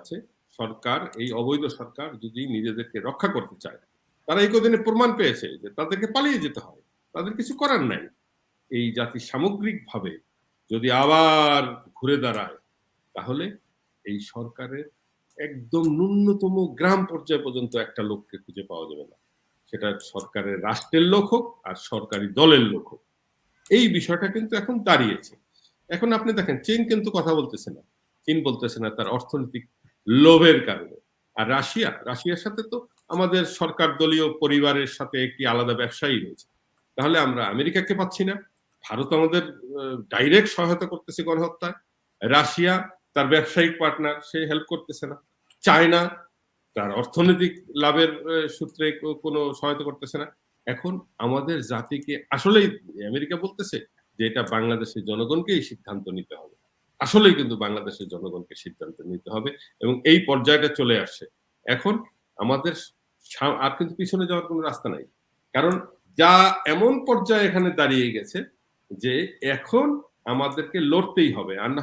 আছে, সরকার, এই অবৈধ সরকার যদি নিজেদেরকে রক্ষা করতে চায়, তারা এই কদিনে প্রমাণ পেয়েছে যে তাদেরকে পালিয়ে যেতে হয়, তাদের কিছু করার নাই। এই জাতি সামগ্রিকভাবে যদি আবার ঘুরে দাঁড়ায়, তাহলে এই সরকারের একদম ন্যূনতম গ্রাম পর্যায় পর্যন্ত একটা লোককে খুঁজে পাওয়া যাবে না। সেটা সরকারের রাষ্ট্রের লোক হোক আর সরকারি দলের লোক হোক। এই বিষয়টা কিন্তু এখন দাঁড়িয়েছে। এখন আপনি দেখেন, চীন কিন্তু কথা বলতেছে না। চীন বলতেছে না, তার অর্থনৈতিক লোভের কারণে। আর রাশিয়া, রাশিয়ার সাথে তো আমাদের সরকার দলীয় পরিবারের সাথে একটি আলাদা ব্যবসায়ী রয়েছে। তাহলে আমরা আমেরিকাকে পাচ্ছি না। ভারত আমাদের ডাইরেক্ট সহায়তা করতেছে গণহত্যায়। রাশিয়া তার ব্যবসায়িক পার্টনার সে হেল্প করতেছে না। চায়না তার অর্থনৈতিক লাভের সূত্রে কোনো সহায়তা করতেছে না। এখন আমাদের জাতিকে আসলেই, আমেরিকা বলতেছে যে এটা বাংলাদেশের জনগণকেই সিদ্ধান্ত নিতে হবে। আসলেই কিন্তু বাংলাদেশের জনগণকে সিদ্ধান্ত নিতে হবে এবং এই পর্যায়টা চলে আসছে। এখন আমাদের আর কিন্তু পিছনে যাওয়ার কোনো রাস্তা নাই। কারণ যা এমন পর্যায়ে এখানে দাঁড়িয়ে গেছে যে এখন আমাদেরকে লড়তেই হবে। আর না